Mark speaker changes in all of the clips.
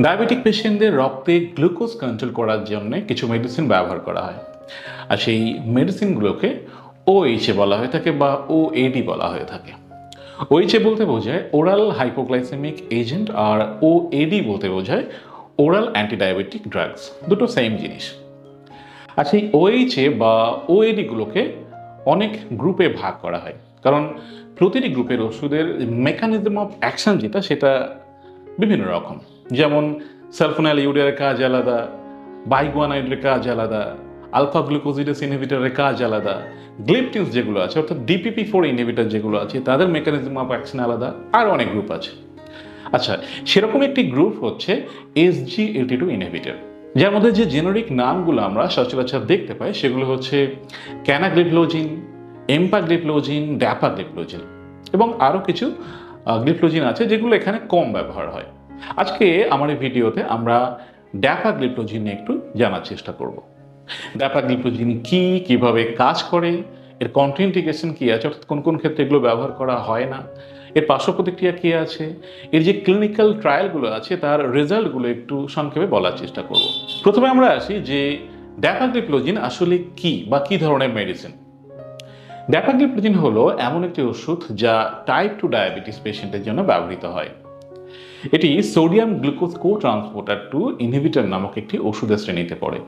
Speaker 1: Diabetic পেশেন্টদের রক্তে glucose control করার জন্য কিছু মেডিসিন ব্যবহার করা হয়। আর সেই মেডিসিনগুলোকে ওএইচএ বলা হয়ে থাকে বা ও এডি বলা হয়ে থাকে। ওএইচএ বলতে বোঝায় ওরাল হাইপোগ্লাইসেমিক এজেন্ট আর ও এডি বলতে বোঝায় ওরাল অ্যান্টিডায়াবেটিক ড্রাগস। দুটো সেম জিনিস। আর সেই ওএইচএ বা ওএডিগুলোকে অনেক গ্রুপে ভাগ করা হয়। কারণ প্রতিটি গ্রুপের ওষুধের মেকানিজম অফ অ্যাকশন যেটা, সেটা বিভিন্ন রকম। যেমন সালফোনাল ইউরিয়ার কাজ আলাদা বাইগুয়ানাইডের কাজ আলাদা আলফা গ্লুকোজিডাস ইনহিবিটরের কাজ আলাদা গ্লিপটিন্স যেগুলো আছে, অর্থাৎ ডিপিপি ফোর ইনহিবিটর যেগুলো আছে, তাদের মেকানিজম অফ অ্যাকশন আলাদা, আর অনেক গ্রুপ আছে। আচ্ছা সেরকম একটি গ্রুপ হচ্ছে এসজি এইটি টু ইনহিবিটর যার মধ্যে যে জেনারিক নামগুলো আমরা সচরাচর দেখতে পাই, সেগুলো হচ্ছে ক্যানাগ্লিপ্লোজিন এম্পাগ্লিপ্লোজিন ড্যাপাগ্লিপ্লোজিন এবং আরও কিছু গ্লিপ্লোজিন আছে যেগুলো এখানে কম ব্যবহার হয়। আজকে আমার এই ভিডিওতে আমরা ড্যাপাগ্লিপ্লোজিন নিয়ে একটু জানার চেষ্টা করব। ড্যাপাগ্লিপ্লোজিন কি, কীভাবে কাজ করে, এর কন্ট্রিন্টিকেশন কি আছে, অর্থাৎ কোন কোন ক্ষেত্রে এগুলো ব্যবহার করা হয় না, এর পার্শ্ব প্রতিক্রিয়া কী আছে, এর যে ক্লিনিক্যাল ট্রায়ালগুলো আছে, তার রেজাল্টগুলো একটু সংক্ষেপে বলার চেষ্টা করব। প্রথমে আমরা আসি যে ড্যাপাগ্লিপ্লোজিন আসলে কি বা কি ধরনের মেডিসিন ড্যাপাগ্লিপ্লোজিন হলো এমন একটি ওষুধ যা টাইপ টু ডায়াবেটিস পেশেন্টের জন্য ব্যবহৃত হয়। এটি sodium glucose co transporter two inhibitor নামক একটি ওষুধের শ্রেণীতে পড়ে।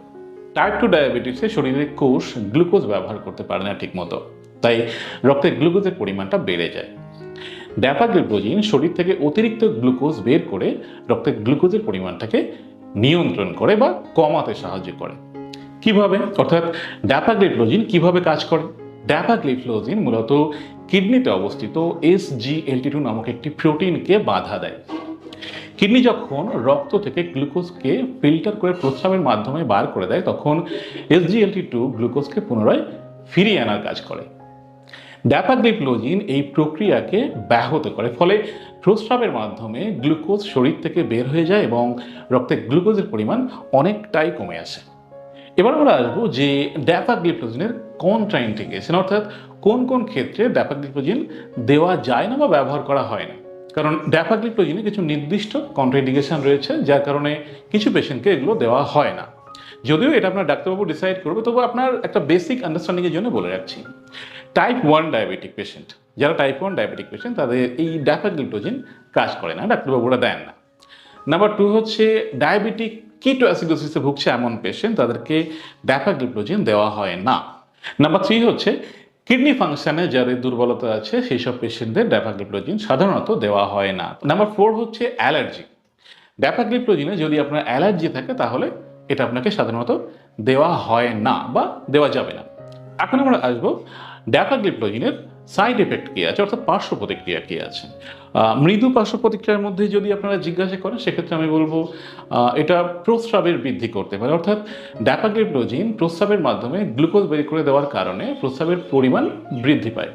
Speaker 1: টাইপ টু ডায়াবেটিসে শরীরের কোষ গ্লুকোজ ব্যবহার করতে পারে না ঠিকমতো। তাই রক্তে গ্লুকোজের পরিমাণটা বেড়ে যায়। ড্যাপাগ্লিপ্লোজিন শরীর থেকে অতিরিক্ত গ্লুকোজ বের করে রক্তে গ্লুকোজের পরিমাণটাকে নিয়ন্ত্রণ করে বা কমাতে সাহায্য করে। কীভাবে? অর্থাৎ ড্যাপাগ্লিপ্লোজিন কীভাবে কাজ করে? ড্যাপাগ্লিপ্লোজিন মূলত কিডনিতে অবস্থিত এস জি এলটি টু নামক একটি প্রোটিনকে বাধা দেয়। কিডনি যখন রক্ত থেকে গ্লুকোজকে ফিল্টার করে প্রস্রাবের মাধ্যমে বার করে দেয়, তখন এসজিএলটি টু গ্লুকোজকে পুনরায় ফিরিয়ে আনার কাজ করে। ড্যাপাগ্লিপ্লোজিন এই প্রক্রিয়াকে ব্যাহত করে, ফলে প্রস্রাবের মাধ্যমে গ্লুকোজ শরীর থেকে বের হয়ে যায় এবং রক্তে গ্লুকোজের পরিমাণ অনেকটাই কমে আসে। এবার আমরা আসব যে ড্যাপাগ্লিপ্লোজিনের কন্ট্রাইন্ডিকেশন অর্থাৎ কোন কোন ক্ষেত্রে ড্যাপাগ্লিপ্লোজিন দেওয়া যায় না বা ব্যবহার করা হয় না। কারণ ড্যাপাগ্লিপ্লোজিনে কিছু নির্দিষ্ট কন্ট্রাইন্ডিকেশন রয়েছে, যার কারণে কিছু পেশেন্টকে এগুলো দেওয়া হয় না। যদিও এটা আপনার ডাক্তারবাবু ডিসাইড করবে, তবু আপনার একটা বেসিক আন্ডারস্ট্যান্ডিংয়ের জন্য বলে রাখছি। টাইপ ওয়ান ডায়াবেটিক পেশেন্ট যারা টাইপ ওয়ান ডায়াবেটিক পেশেন্ট তাদের এই ড্যাপাগ্লিপ্টোজিন কাজ করে না, ডাক্তারবাবুরা দেন না। নাম্বার টু হচ্ছে ডায়াবেটিক কিটো অ্যাসিডোসিসে ভুগছে এমন পেশেন্ট তাদেরকে ড্যাপাগ্লিপ্টোজিন দেওয়া হয় না। নাম্বার থ্রি হচ্ছে কিডনি ফাংশনে যাদের দুর্বলতা আছে সেই সব পেশেন্টদের ড্যাপাগ্লিপ্লোজিন সাধারণত দেওয়া হয় না। নাম্বার ফোর হচ্ছে অ্যালার্জি। ড্যাপাগ্লিপ্লোজিনে যদি আপনার অ্যালার্জি থাকে, তাহলে এটা আপনাকে সাধারণত দেওয়া হয় না বা দেওয়া যাবে না। এখন আমরা আসব ড্যাপাগ্লিপ্টোজিনের সাইড এফেক্ট কী আছে? অর্থাৎ পার্শ্ব প্রতিক্রিয়া কী আছে? মৃদু পার্শ্ব প্রতিক্রিয়ার মধ্যে যদি আপনারা জিজ্ঞাসা করেন, সেক্ষেত্রে আমি বলব এটা প্রস্রাবের বৃদ্ধি করতে পারে। অর্থাৎ ড্যাপাগ্লিপ্লোজিন প্রস্রাবের মাধ্যমে গ্লুকোজ বের করে দেওয়ার কারণে প্রস্রাবের পরিমাণ বৃদ্ধি পায়।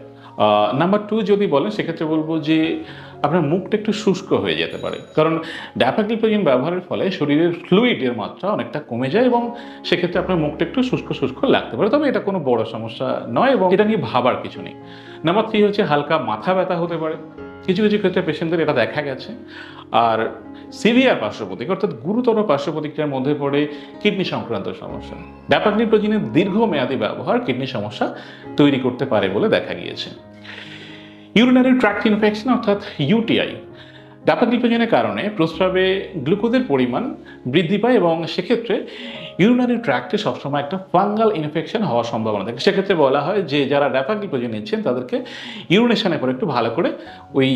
Speaker 1: নাম্বার টু যদি বলেন, সেক্ষেত্রে বলব যে আপনার মুখটা একটু শুষ্ক হয়ে যেতে পারে। কারণ ড্যাপাগ্লিপ্টোজিন ব্যবহারের ফলে শরীরের ফ্লুইডের মাত্রা অনেকটা কমে যায় এবং সেক্ষেত্রে আপনার মুখটা একটু শুষ্ক শুষ্ক লাগতে পারে। তবে এটা কোনো বড় সমস্যা নয় এবং এটা নিয়ে ভাবার কিছু নেই। নাম্বার থ্রি হচ্ছে হালকা মাথা ব্যথা হতে পারে। কিছু কিছু ক্ষেত্রে পেশেন্টদের এটা দেখা গেছে। আর সিভিয়ার পার্শ্ব প্রতিক্রিয়া অর্থাৎ গুরুতর পার্শ্ব প্রতিক্রিয়ার মধ্যে পড়ে কিডনি সংক্রান্ত সমস্যা। ড্যাপাগ্লিপ্টোজিনের দীর্ঘমেয়াদী ব্যবহার কিডনি সমস্যা তৈরি করতে পারে বলে দেখা গিয়েছে। ইউরিনারি ট্র্যাক্ট ইনফেকশন অর্থাৎ ইউটিআই ড্যাপাগ্লিপ্টোজেনের কারণে প্রস্রাবে গ্লুকোজের পরিমাণ বৃদ্ধি পায় এবং সেক্ষেত্রে ইউরিনারি ট্র্যাক্টে সবসময় একটা ফাঙ্গাল ইনফেকশন হওয়ার সম্ভাবনা থাকে। সেক্ষেত্রে বলা হয় যে, যারা ড্যাপাগ্লিপ্টোজেন নিচ্ছেন, তাদেরকে ইউরিনেশনের পরে একটু ভালো করে ওই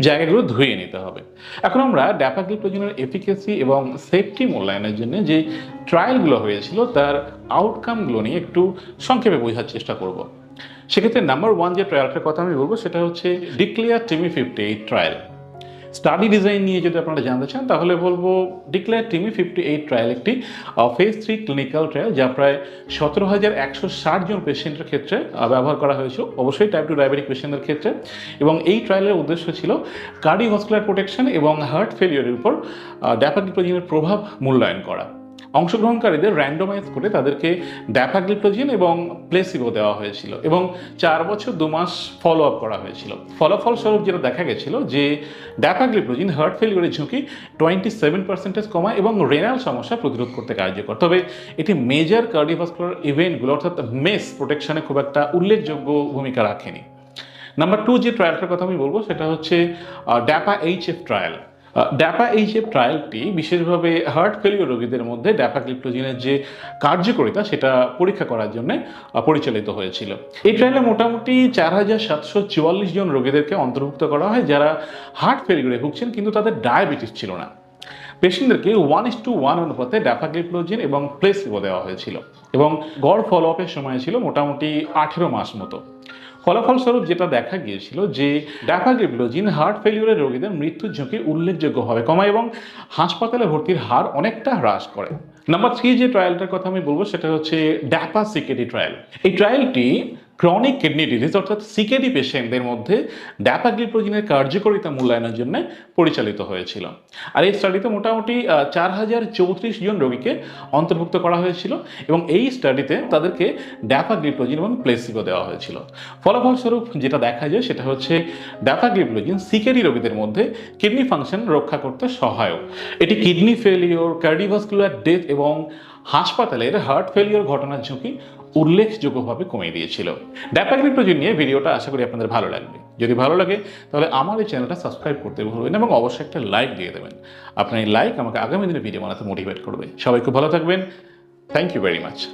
Speaker 1: জায়গাগুলো ধুয়ে নিতে হবে। এখন আমরা ড্যাপাগ্লিপ্টোজেনের এফিকেসি এবং সেফটি মূল্যায়নের জন্য যে ট্রায়ালগুলো হয়েছিল, তার আউটকামগুলো নিয়ে একটু সংক্ষেপে বোঝার চেষ্টা করব। সেক্ষেত্রে নাম্বার ওয়ান যে ট্রায়ালটার কথা আমি বলব, সেটা হচ্ছে declare TIMI fifty eight trial study design নিয়ে যদি আপনারা জানতে চান, তাহলে বলব declare TIMI fifty eight trial একটি ফেজ থ্রি ক্লিনিক্যাল ট্রায়াল যা প্রায় সতেরো হাজার একশো ষাট জন পেশেন্টের ক্ষেত্রে ব্যবহার করা হয়েছিল। অবশ্যই টাইপ টু ডায়াবেটিক পেশেন্টের ক্ষেত্রে। এবং এই ট্রায়ালের উদ্দেশ্য ছিল কার্ডিওভাস্কুলার প্রোটেকশন এবং হার্ট ফেলিওরের উপর ড্যাপাগ্লিপ্টোজিনের প্রভাব মূল্যায়ন করা। অংশগ্রহণকারীদের র্যান্ডমাইজ করে তাদেরকে ড্যাপাগ্লিপ্টোজিন এবং প্লেসিবো দেওয়া হয়েছিল এবং চার বছর দু মাস ফলো আপ করা হয়েছিল। ফলাফল স্বরূপ যেটা দেখা গেছিল যে ড্যাপাগ্লিপ্টোজিন হার্ট ফেলিওরের ঝুঁকি টোয়েন্টি সেভেন পার্সেন্টেজ কমায় এবং রেনাল সমস্যা প্রতিরোধ করতে কার্যকর। তবে এটি মেজর কার্ডিওভাস্কুলার ইভেন্টগুলো অর্থাৎ মেস প্রোটেকশনে খুব একটা উল্লেখযোগ্য ভূমিকা রাখেনি। নাম্বার টু যে ট্রায়ালটার কথা আমি বলব সেটা হচ্ছে DAPA H F trial DAPA এই যে ট্রায়ালটি বিশেষভাবে হার্ট ফেলিওর রোগীদের মধ্যে ড্যাপাগ্লিপ্টোজিনের যে কার্যকরিতা, সেটা পরীক্ষা করার জন্য পরিচালিত হয়েছিল। এই ট্রায়ালে মোটামুটি চার হাজার সাতশো চুয়াল্লিশ জন রোগীদেরকে অন্তর্ভুক্ত করা হয়, যারা হার্ট ফেলিওরে ভুগছেন, কিন্তু তাদের ডায়াবেটিস ছিল না। পেশেন্টদেরকে ওয়ান ইস টু ওয়ান অনুপাতে ড্যাফাগ্লিপ্লোজিন এবং প্লেসিবো দেওয়া হয়েছিল। এবং গড় ফলো আপের সময় ছিল মোটামুটি আঠেরো মাস মতো। ফলাফল স্বরূপ যেটা দেখা গিয়েছিল যে ড্যাফাগ্লিপ্লোজিন হার্ট ফেলিওরের রোগীদের মৃত্যুর ঝুঁকি উল্লেখযোগ্যভাবে কমায় এবং হাসপাতালে ভর্তির হার অনেকটা হ্রাস করে। নাম্বার থ্রি যে ট্রায়ালটার কথা আমি বলব, সেটা হচ্ছে ড্যাপা সিকেডি ট্রায়াল এই ট্রায়ালটি ক্রনিক কিডনি ডিজিজ অর্থাৎ সিকেডি পেশেন্টদের মধ্যে ড্যাপাগ্লিপ্রোজিনের কার্যকারিতা মূল্যায়নের জন্য পরিচালিত হয়েছিল। আর এই স্টাডিতে মোটামুটি চার হাজার চৌত্রিশ জন রোগীকে অন্তর্ভুক্ত করা হয়েছিল এবং এই স্টাডিতে তাদেরকে ড্যাপাগ্লিপ্রোজিন এবং প্লেসিবো দেওয়া হয়েছিল। ফলাফলস্বরূপ যেটা দেখা যায় সেটা হচ্ছে ড্যাপাগ্লিপ্লোজিন সিকেডি রোগীদের মধ্যে কিডনি ফাংশন রক্ষা করতে সহায়ক। এটি কিডনি ফেলিওর কার্ডিভাস্কুলার ডেথ এবং হাসপাতালের হার্ট ফেলিওর ঘটনার ঝুঁকি উল্লেখযোগ্যভাবে কমিয়ে দিয়েছিল। ড্যাপাগ্লিপ্টোজিন নিয়ে ভিডিওটা আশা করি আপনাদের ভালো লাগবে। যদি ভালো লাগে, তাহলে আমার এই চ্যানেলটা সাবস্ক্রাইব করতে ভুলবেন এবং অবশ্যই একটা লাইক দিয়ে দেবেন। আপনার এই লাইক আমাকে আগামী দিনে ভিডিও বানাতে মোটিভেট করবে। সবাই খুব ভালো থাকবেন। Thank you very much